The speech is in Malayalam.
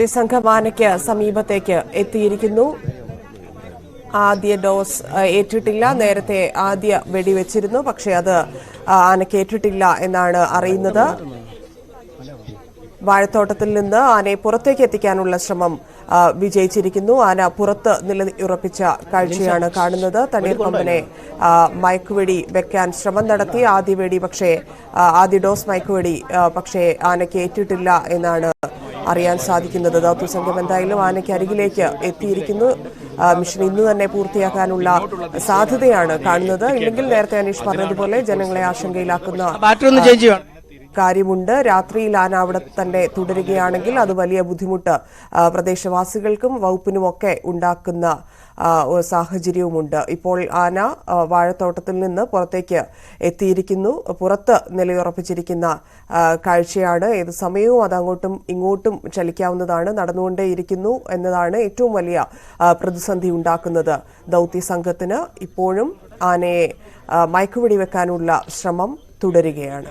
ദൌത്യസംഘം ആനയ്ക്ക് സമീപത്തേക്ക് എത്തിയിരിക്കുന്നു. ആദ്യ ഡോസ് ഏറ്റിട്ടില്ല. നേരത്തെ ആദ്യ വെടിവെച്ചിരുന്നു. പക്ഷേ അത് ആനയ്ക്ക് ഏറ്റിട്ടില്ല എന്നാണ് അറിയുന്നത്. വാഴത്തോട്ടത്തിൽ നിന്ന് ആനയെ പുറത്തേക്ക് എത്തിക്കാനുള്ള ശ്രമം വിജയിച്ചിരിക്കുന്നു. ആന പുറത്ത് നിലയുറപ്പിച്ച കാഴ്ചയാണ് കാണുന്നത്. തണ്ണീർക്കൊമ്പനെ ആ, മയക്കുവെടി വെക്കാൻ ശ്രമം നടത്തി. ആദ്യ വെടി പക്ഷേ ആദ്യ ഡോസ് മയക്കുവെടി പക്ഷേ ആനയ്ക്ക് ഏറ്റിട്ടില്ല എന്നാണ് അറിയാൻ സാധിക്കുന്നത്. ദൗത്യസംഘം എന്തായാലും ആനയ്ക്ക് അരികിലേക്ക് എത്തിയിരിക്കുന്നു. മിഷൻ ഇന്ന് തന്നെ പൂർത്തിയാക്കാനുള്ള സാധ്യതയാണ് കാണുന്നത്. ഇല്ലെങ്കിൽ നേരത്തെ അനീഷ് പറഞ്ഞതുപോലെ ജനങ്ങളെ ആശങ്കയിലാക്കുന്ന കാര്യമുണ്ട്. രാത്രിയിൽ ആന അവിടെ തന്നെ തുടരുകയാണെങ്കിൽ അത് വലിയ ബുദ്ധിമുട്ട് പ്രദേശവാസികൾക്കും വകുപ്പിനുമൊക്കെ ഉണ്ടാക്കുന്ന സാഹചര്യവുമുണ്ട്. ഇപ്പോൾ ആന വാഴത്തോട്ടത്തിൽ നിന്ന് പുറത്തേക്ക് എത്തിയിരിക്കുന്നു. പുറത്ത് നിലയുറപ്പിച്ചിരിക്കുന്ന കാഴ്ചയാണ്. ഏത് സമയവും അത് അങ്ങോട്ടും ഇങ്ങോട്ടും ചലിക്കാവുന്നതാണ്. നടന്നുകൊണ്ടേയിരിക്കുന്നു എന്നതാണ് ഏറ്റവും വലിയ പ്രതിസന്ധി ഉണ്ടാക്കുന്നത്. ദൗത്യ സംഘത്തിന് ഇപ്പോഴും ആനയെ മയക്കുവെടി വെക്കാനുള്ള ശ്രമം തുടരുകയാണ്.